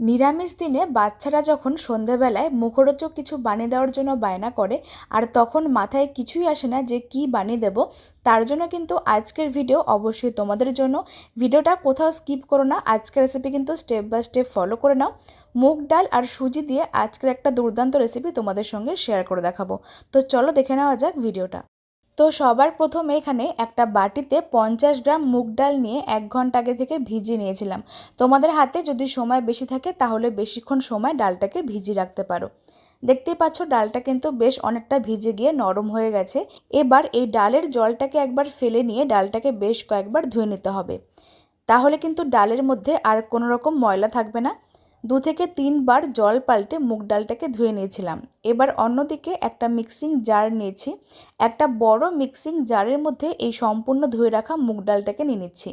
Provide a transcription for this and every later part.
নিরামিষ দিনে বাচ্চারা যখন সন্ধেবেলায় মুখরোচক কিছু বানিয়ে দেওয়ার জন্য বায়না করে, আর তখন মাথায় কিছুই আসে না যে কি বানিয়ে দেব, তার জন্য কিন্তু আজকের ভিডিও অবশ্যই তোমাদের জন্য। ভিডিওটা কোথাও স্কিপ করো না, আজকের রেসিপি কিন্তু স্টেপ বাই স্টেপ ফলো করে নাও। মুগ ডাল আর সুজি দিয়ে আজকের একটা দুর্দান্ত রেসিপি তোমাদের সঙ্গে শেয়ার করে দেখাবো। তো চলো দেখে নেওয়া যাক ভিডিওটা। তো সবার প্রথমে এখানে একটা বাটিতে পঞ্চাশ গ্রাম মুগ ডাল নিয়ে এক ঘণ্টা আগে থেকে ভিজিয়ে নিয়েছিলাম। তোমাদের হাতে যদি সময় বেশি থাকে, তাহলে বেশিক্ষণ সময় ডালটাকে ভিজিয়ে রাখতে পারো। দেখতেই পাচ্ছ, ডালটা কিন্তু বেশ অনেকটা ভিজে গিয়ে নরম হয়ে গেছে। এবার এই ডালের জলটাকে একবার ফেলে নিয়ে ডালটাকে বেশ কয়েকবার ধুয়ে নিতে হবে। তাহলে কিন্তু ডালের মধ্যে আর কোনো রকম ময়লা থাকবে না। দু থেকে তিনবার জল পাল্টে মুগ ডালটাকে ধুয়ে নিয়েছিলাম। এবার অন্যদিকে একটা মিক্সিং জার নিয়েছি। একটা বড় মিক্সিং জারের মধ্যে এই সম্পূর্ণ ধুয়ে রাখা মুগ ডালটাকে নিয়ে নিচ্ছি।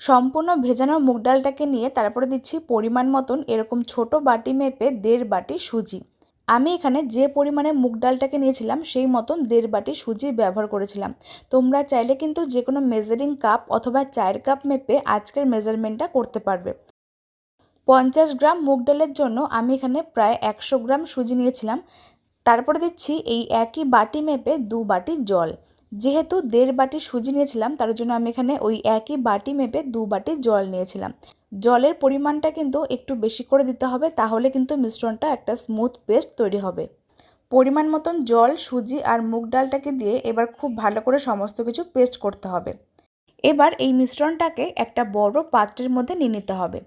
সম্পূর্ণ ভেজানো মুগ ডালটাকে নিয়ে তারপরে দিচ্ছি পরিমাণ মতন এরকম ছোট বাটি মেপে দেড় বাটি সুজি। আমি এখানে যে পরিমাণে মুগ ডালটাকে নিয়েছিলাম সেই মতন দেড় বাটি সুজি ব্যবহার করেছিলাম। তোমরা চাইলে কিন্তু যে কোনো মেজারিং কাপ অথবা চায়ের কাপ মেপে আজকের মেজারমেন্টটা করতে পারবে। পঞ্চাশ গ্রাম মুগ ডালের জন্য আমি এখানে প্রায় একশো গ্রাম সুজি নিয়েছিলাম। তারপরে দিচ্ছি এই একই বাটি মেপে দু বাটি জল। যেহেতু দেড় বাটি সুজি নিয়েছিলাম, তার জন্য আমি এখানে ওই একই বাটি মেপে দু বাটি জল নিয়েছিলাম। জলের পরিমাণটা কিন্তু একটু বেশি করে দিতে হবে, তাহলে কিন্তু মিশ্রণটা একটা স্মুথ পেস্ট তৈরি হবে। পরিমাণ মতন জল, সুজি আর মুগ ডালটাকে দিয়ে এবার খুব ভালো করে সমস্ত কিছু পেস্ট করতে হবে। এবার এই মিশ্রণটাকে একটা বড় পাত্রের মধ্যে নিয়ে নিতে হবে।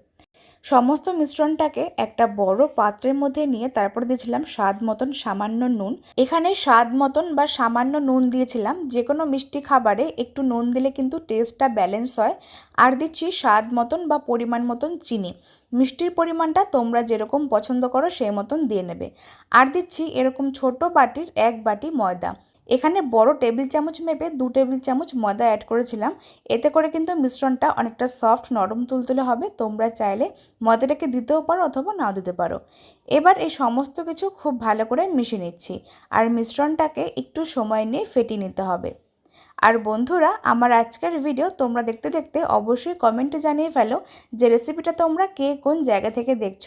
সমস্ত মিশ্রণটাকে একটা বড় পাত্রের মধ্যে নিয়ে তারপর দিয়েছিলাম স্বাদ মতন সামান্য নুন। এখানে স্বাদ মতন বা সামান্য নুন দিয়েছিলাম যে কোনো মিষ্টি খাবারে একটু নুন দিলে কিন্তু টেস্টটা ব্যালেন্স হয়। আর দিচ্ছি স্বাদ মতন বা পরিমাণ মতন চিনি। মিষ্টির পরিমাণটা তোমরা যেরকম পছন্দ করো সেই মতন দিয়ে নেবে। আর দিচ্ছি এরকম ছোট বাটির এক বাটি ময়দা। এখানে বড় টেবিল চামচ মেপে দু টেবিল চামচ ময়দা অ্যাড করেছিলাম। এতে করে কিন্তু মিশ্রণটা অনেকটা সফট নরম তুলতুলে হবে। তোমরা চাইলে ময়দাটাকে দিতেও পারো অথবা নাও দিতে পারো। এবার এই সমস্ত কিছু খুব ভালো করে মিশিয়ে নিচ্ছি। আর মিশ্রণটাকে একটু সময় নিয়ে ফেটিয়ে নিতে হবে। আর বন্ধুরা, আমার আজকের ভিডিও তোমরা দেখতে দেখতে অবশ্যই কমেন্টে জানিয়ে ফেলো যে রেসিপিটা তোমরা কে কোন জায়গা থেকে দেখছ।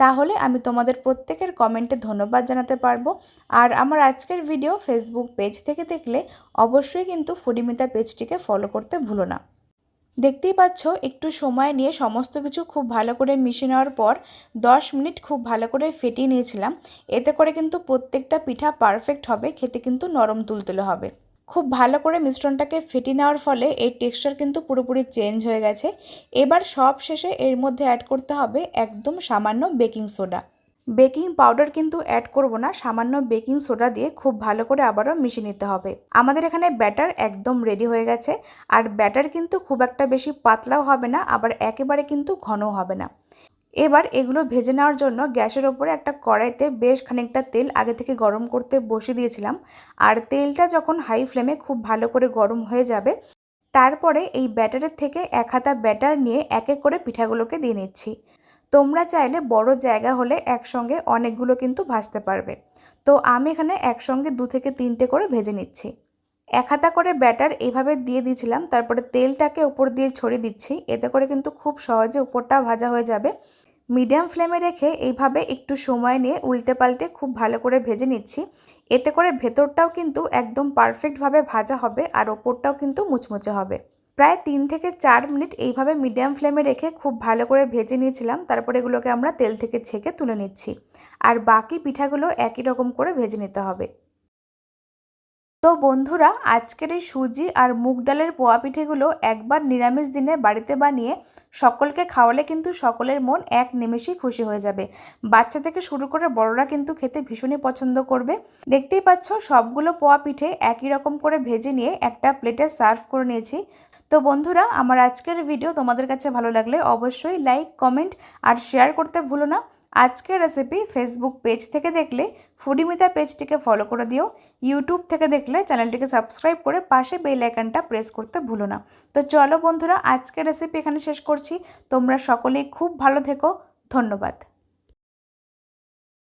তাহলে আমি তোমাদের প্রত্যেকের কমেন্টে ধন্যবাদ জানাতে পারব। আর আমার আজকের ভিডিও ফেসবুক পেজ থেকে দেখলে অবশ্যই কিন্তু ফুডিমিতা পেজটিকে ফলো করতে ভুলো না। দেখতেই পাচ্ছ, একটু সময় নিয়ে সমস্ত কিছু খুব ভালো করে মিশিয়ে নেওয়ার পর 10 মিনিট খুব ভালো করে ফেটিয়ে নিয়েছিলাম। এতে করে কিন্তু প্রত্যেকটা পিঠা পারফেক্ট হবে, খেতে কিন্তু নরম তুলতুলে হবে। খুব ভালো করে মিশ্রণটাকে ফেটিয়ে নেওয়ার ফলে এই টেক্সচার কিন্তু পুরোপুরি চেঞ্জ হয়ে গেছে। এবার সব শেষে এর মধ্যে অ্যাড করতে হবে একদম সামান্য বেকিং সোডা বেকিং পাউডার কিন্তু অ্যাড করব না, সামান্য বেকিং সোডা দিয়ে খুব ভালো করে আবারও মিশিয়ে নিতে হবে। আমাদের এখানে ব্যাটার একদম রেডি হয়ে গেছে, আর ব্যাটার কিন্তু খুব একটা বেশি পাতলাও হবে না, আবার একেবারে কিন্তু ঘনও হবে না। এবার এগুলো ভেজে নেওয়ার জন্য গ্যাসের ওপরে একটা কড়াইতে বেশ খানিকটা তেল আগে থেকে গরম করতে বসে দিয়েছিলাম। আর তেলটা যখন হাই ফ্লেমে খুব ভালো করে গরম হয়ে যাবে, তারপরে এই ব্যাটারের থেকে এক হাতা ব্যাটার নিয়ে এক এক করে পিঠাগুলোকে দিয়ে নিচ্ছি। তোমরা চাইলে বড় জায়গা হলে একসঙ্গে অনেকগুলো কিন্তু ভাজতে পারবে। তো আমি এখানে একসঙ্গে দু থেকে তিনটে করে ভেজে নিচ্ছি। এক হাতা করে ব্যাটার এইভাবে দিয়ে দিয়েছিলাম, তারপরে তেলটাকে উপর দিয়ে ছড়িয়ে দিচ্ছি। এতে করে কিন্তু খুব সহজে উপরটা ভাজা হয়ে যাবে। মিডিয়াম ফ্লেমে রেখে এইভাবে একটু সময় নিয়ে উল্টে পাল্টে খুব ভালো করে ভেজে নিচ্ছি। এতে করে ভেতরটাও কিন্তু একদম পারফেক্টভাবে ভাজা হবে আর ওপরটাও কিন্তু মুচমুচে হবে। প্রায় তিন থেকে চার মিনিট এইভাবে মিডিয়াম ফ্লেমে রেখে খুব ভালো করে ভেজে নিয়েছিলাম, তারপরে এগুলোকে আমরা তেল থেকে ছেঁকে তুলে নিচ্ছি। আর বাকি পিঠাগুলো একই রকম করে ভেজে নিতে হবে। তো বন্ধুরা, আজকের এই সুজি আর মুগ ডালের পোয়া পিঠেগুলো একবার নিরামিষ দিনে বাড়িতে বানিয়ে সকলকে খাওয়ালে কিন্তু সকলের মন এক নিমেষেই খুশি হয়ে যাবে। বাচ্চা থেকে শুরু করে বড়রা কিন্তু খেতে ভীষণই পছন্দ করবে। দেখতেই পাচ্ছ, সবগুলো পোয়া পিঠে একই রকম করে ভেজে নিয়ে একটা প্লেটে সার্ভ করে নিয়েছি। তো বন্ধুরা, আমার আজকের ভিডিও তোমাদের কাছে ভালো লাগলে অবশ্যই লাইক, কমেন্ট আর শেয়ার করতে ভুলো না। আজকের রেসিপি ফেসবুক পেজ থেকে দেখলে, ফুডিমিতা পেজটিকে ফলো করে দিও, ইউটিউব থেকে দেখলে চ্যানেলটিকে সাবস্ক্রাইব করে পাশে বেল আইকনটা প্রেস করতে ভুলো না। তো চলো বন্ধুরা, আজকের রেসিপি এখানে শেষ করছি। তোমরা সকলেই খুব ভালো থেকো। ধন্যবাদ।